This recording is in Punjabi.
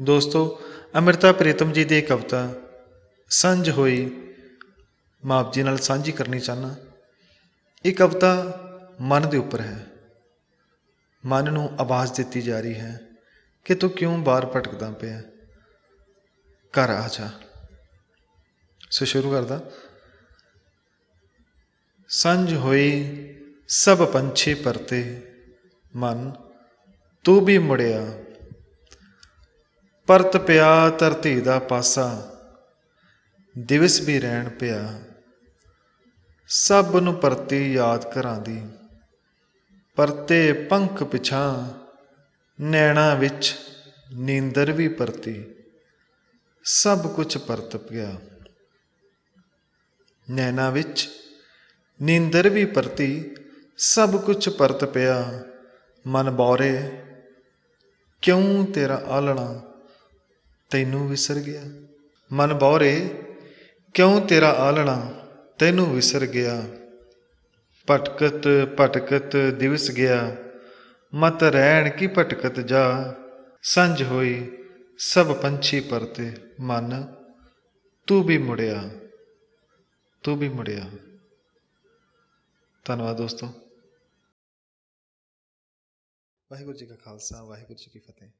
ਦੋਸਤੋ, ਅਮ੍ਰਿਤਾ ਪ੍ਰੀਤਮ ਜੀ ਦੀ ਇਹ ਕਵਿਤਾ, ਸੰਝ ਹੋਈ। ਮੈਂ ਆਪ ਜੀ ਨਾਲ ਸਾਂਝੀ ਕਰਨੀ ਚਾਹਨਾ ਇਹ ਕਵਿਤਾ ਮਨ ਦੇ ਉੱਪਰ ਹੈ। ਮਨ ਨੂੰ ਆਵਾਜ਼ ਦਿੱਤੀ ਜਾ ਰਹੀ ਹੈ ਕਿ ਤੂੰ ਕਿਉਂ ਬਾਹਰ ਭਟਕਦਾ ਪਿਆ? ਘਰ ਆ ਜਾ। ਸੋ ਸ਼ੁਰੂ ਕਰਦਾ। ਸੰਝ ਹੋਈ ਸਭ ਪੰਛੀ ਪਰਤੇ। ਮਨ, ਤੂੰ ਵੀ ਮੁੜਿਆ। ਪਰਤ ਪਿਆ ਧਰਤੀ ਦਾ ਪਾਸਾ, ਦਿਵਸ ਵੀ ਰਹਿਣ ਪਿਆ। ਸਭ ਨੂੰ ਪਰਤੀ ਯਾਦ ਕਰਾਂ ਦੀ ਪਰਤੇ ਪੰਖ ਪਿਛਾਂ, ਨੈਣਾ ਵਿੱਚ ਨੀਂਦਰ ਵੀ ਪਰਤੀ। ਸਭ ਕੁਝ ਪਰਤ ਪਿਆ। ਨੈਣਾ ਵਿੱਚ ਨੀਂਦਰ ਵੀ ਪਰਤੀ, ਸਭ ਕੁਝ ਪਰਤ ਪਿਆ। ਮਨ ਬੌਰੇ, ਕਿਉਂ ਤੇਰਾ ਆਲਣਾ? ਤੈਨੂੰ ਵਿਸਰ ਗਿਆ। ਮਨ ਬੌਰੇ, ਕਿਉਂ ਤੇਰਾ ਆਲਣਾ ਤੈਨੂੰ ਵਿਸਰ ਗਿਆ। ਭਟਕਤ ਭਟਕਤ ਦਿਵਸ ਗਿਆ, ਮਤ ਰਹਿਣ ਕੀ ਭਟਕਤ ਜਾ। ਸੰਝ ਹੋਈ ਸਭ ਪੰਛੀ ਪਰਤੇ, ਮਨ ਤੂੰ ਵੀ ਮੁੜਿਆ, ਤੂੰ ਵੀ ਮੁੜਿਆ। ਧੰਨਵਾਦ ਦੋਸਤੋ। ਵਾਹਿਗੁਰੂ ਜੀ ਕਾ ਖਾਲਸਾ, ਵਾਹਿਗੁਰੂ ਜੀ ਕੀ ਫਤਿਹ।